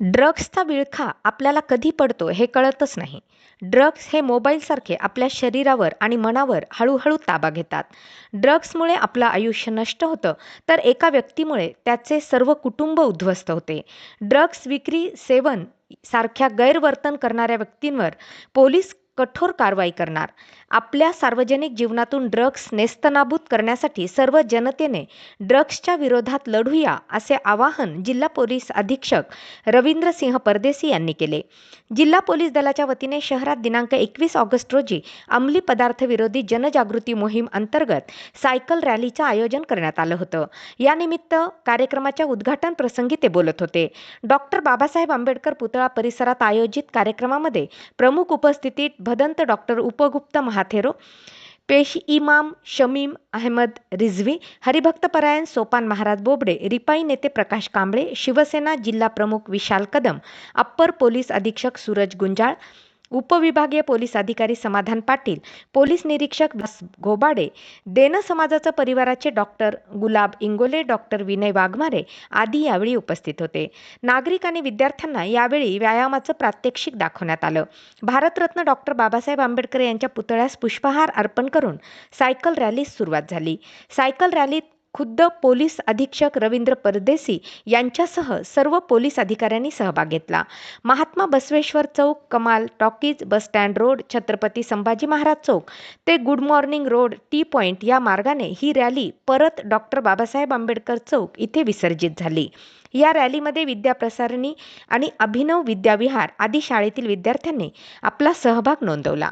ड्रग्सचा विळखा आपल्याला कधी पडतो हे कळतच नाही. ड्रग्स हे मोबाईलसारखे आपल्या शरीरावर आणि मनावर हळूहळू ताबा घेतात. ड्रग्समुळे आपलं आयुष्य नष्ट होतं तर एका व्यक्तीमुळे त्याचे सर्व कुटुंब उद्ध्वस्त होते. ड्रग्स विक्री सेवन सारख्या गैरवर्तन करणाऱ्या व्यक्तींवर पोलीस कठोर कारवाई करणार. आपल्या सार्वजनिक जीवनातून ड्रग्स नेस्तनाबूत करण्यासाठी सर्व जनतेने ड्रग्सच्या विरोधात लढूया असे आवाहन जिल्हा पोलीस अधीक्षक रवींद्र सिंह परदेसी यांनी केले. जिल्हा पोलीस दलाच्या वतीने शहरात दिनांक एकवीस ऑगस्ट रोजी अंमली पदार्थ विरोधी जनजागृती मोहीम अंतर्गत सायकल रॅलीचं आयोजन करण्यात आलं होतं. यानिमित्त कार्यक्रमाच्या उद्घाटन प्रसंगी ते बोलत होते. डॉक्टर बाबासाहेब आंबेडकर पुतळा परिसरात आयोजित कार्यक्रमामध्ये प्रमुख उपस्थितीत भदंत डॉक्टर उपगुप्त महाथेरो पेश इमाम शमीम अहमद रिझवी हरिभक्तपरायण सोपान महाराज बोबडे रिपाई नेते प्रकाश कांबळे शिवसेना जिल्हा प्रमुख विशाल कदम अप्पर पोलीस अधीक्षक सूरज गुंजाळ उपविभागीय पोलीस अधिकारी समाधान पाटील पोलीस निरीक्षक दास घोबाडे देन समाजाचं परिवाराचे डॉक्टर गुलाब इंगोले डॉक्टर विनय वाघमारे आदी यावेळी उपस्थित होते. नागरिक आणि विद्यार्थ्यांना यावेळी व्यायामाचं प्रात्यक्षिक दाखवण्यात आलं. भारतरत्न डॉक्टर बाबासाहेब आंबेडकर यांच्या पुतळ्यास पुष्पहार अर्पण करून सायकल रॅलीस सुरुवात झाली. सायकल रॅलीत खुद्द पोलीस अधीक्षक रवींद्र परदेसी यांच्यासह सर्व पोलीस अधिकाऱ्यांनी सहभाग घेतला. महात्मा बसवेश्वर चौक Kamal talkies bus stand road Chhatrapati Sambhaji Maharaj चौक. ते good morning road T point या मार्गाने ही रॅली परत डॉक्टर बाबासाहेब आंबेडकर चौक इथे विसर्जित झाली. या रॅलीमध्ये विद्याप्रसारणी आणि अभिनव विद्याविहार आदी शाळेतील विद्यार्थ्यांनी आपला सहभाग नोंदवला.